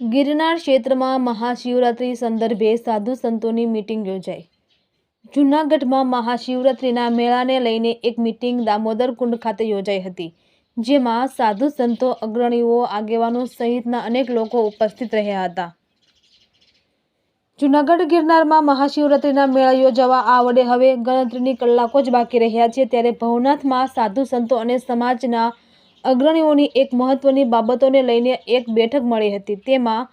ગિરનાર ક્ષેત્રમાં મહાશિવરાત્રિ સંદર્ભે સાધુ સંતોની મીટિંગ યોજાઈ. જૂનાગઢમાં મહાશિવરાત્રિના મેળાને લઈને એક મીટિંગ દામોદર કુંડ ખાતે યોજાઈ હતી, જેમાં સાધુ સંતો, અગ્રણીઓ, આગેવાનો સહિતના અનેક લોકો ઉપસ્થિત રહ્યા હતા. જૂનાગઢ ગિરનારમાં મહાશિવરાત્રિના મેળા યોજાવા આ વડે હવે ગણતરીની કલાકો જ બાકી રહ્યા છે, ત્યારે ભવનાથમાં સાધુ સંતો અને સમાજના અગ્રણીઓની એક મહત્વની બાબતોને લઈને એક બેઠક મળી હતી. તેમાં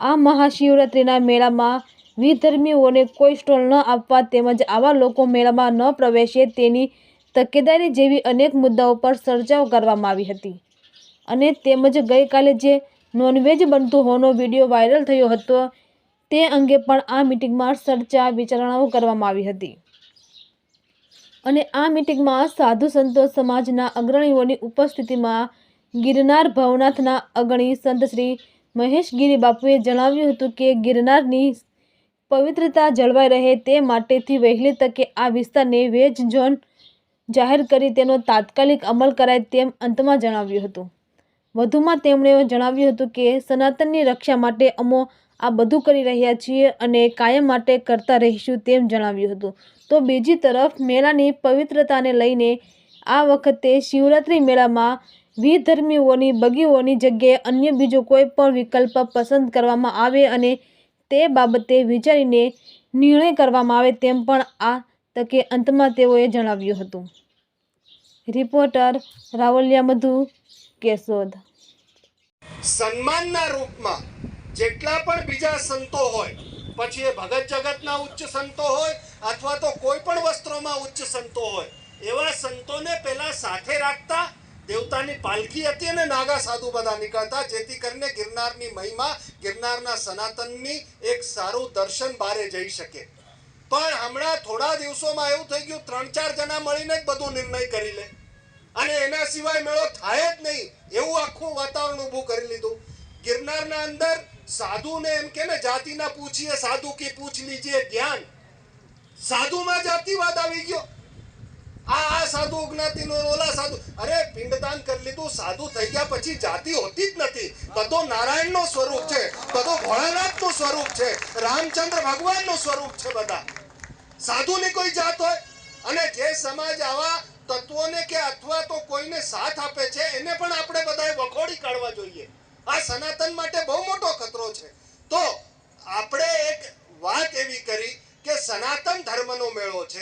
આ મહાશિવરાત્રિના મેળામાં વિધર્મીઓને કોઈ સ્ટોલ ન આપવા તેમજ આવા લોકો મેળામાં ન પ્રવેશે તેની તકેદારી જેવી અનેક મુદ્દાઓ પર ચર્ચાઓ કરવામાં આવી હતી. અને તેમજ ગઈકાલે જે નોનવેજ બનતું હોવાનો વીડિયો વાયરલ થયો હતો, તે અંગે પણ આ મિટિંગમાં ચર્ચા વિચારણાઓ કરવામાં આવી હતી. અને આ મિટિંગમાં સાધુ સંતો સમાજના અગ્રણીઓની ઉપસ્થિતિમાં ગિરનાર ભવનાથના અગણી સંત શ્રી મહેશગીરી બાપુએ જણાવ્યું હતું કે ગિરનારની પવિત્રતા જળવાઈ રહે તે માટેથી વહેલી તકે આ વિસ્તારને વેજ ઝોન જાહેર કરી તેનો તાત્કાલિક અમલ કરાય તેમ અંતમાં જણાવ્યું હતું. વધુમાં તેમણે જણાવ્યું હતું કે, સનાતનની રક્ષા માટે અમો આ બધું કરી રહ્યા છીએ અને કાયમ માટે કરતા રહીશું તેમ જણાવ્યું હતું. તો બીજી તરફ મેળાની પવિત્રતાને લઈને આ વખતે શિવરાત્રિ મેળામાં વિધર્મીઓની બગીઓની જગ્યાએ અન્ય બીજો કોઈ પણ વિકલ્પ પસંદ કરવામાં આવે અને તે બાબતે વિચારીને નિર્ણય કરવામાં આવે તેમ પણ આ તકે અંતમાં તેઓએ જણાવ્યું હતું. રિપોર્ટર રાવલિયા મધુ કેશોદ. સન્માનના રૂપમાં જેટલા પણ બીજા સંતો હોય, પછી એ ભગત જગતના ઉચ્ચ સંતો હોય, અથવા તો કોઈ પણ વસ્ત્રોમાં ઉચ્ચ સંતો હોય, એવા સંતોને પહેલા સાથે રાખતા દેવતાની પાલખી હતી અને નાગા સાધુ બધા નીકળતા, જેથી કરીને ગિરનારની મહિમા, ગિરનારના સનાતનની એક સારું દર્શન બારે જઈ શકે. પણ હમણાં થોડા દિવસોમાં એવું થઈ ગયું ત્રણ ચાર જણા મળીને જ બધું નિર્ણય કરી લે. અને એના સિવાય મેળો થાય જ નહીં, એવું આખું વાતાવરણ ઊભું કરી લીધું. ગિરનારના અંદર સાધુને એમ કે ને જાતિના પૂછીએ સાધુ કી પૂછ લીજીએ જ્ઞાન સાધુમાં જાતિવાદ આવી ગયો. આ આ સાધુ જ્ઞાતિનો ઓલા સાધુ. અરે, પિંડદાન કરી લીધું, સાધુ થઈ ગયા પછી જાતિ હોતી જ નથી. બધો નારાયણનો સ્વરૂપ છે બધો ભોળાનાથનું સ્વરૂપ છે, રામચંદ્ર ભગવાનનું સ્વરૂપ છે બધા. સાધુની કોઈ જાત હોય. અને જે સમાજ આવા તત્વોને કે અથવા તો કોઈને સાથ આપે છે, એને પણ આપણે બધાએ વખોડી કાઢવા જોઈએ આ સનાતન માટે બહુ મોટો ખતરો છે તો આપણે એક વાત એવી કરી કે સનાતન ધર્મનો મેળો છે.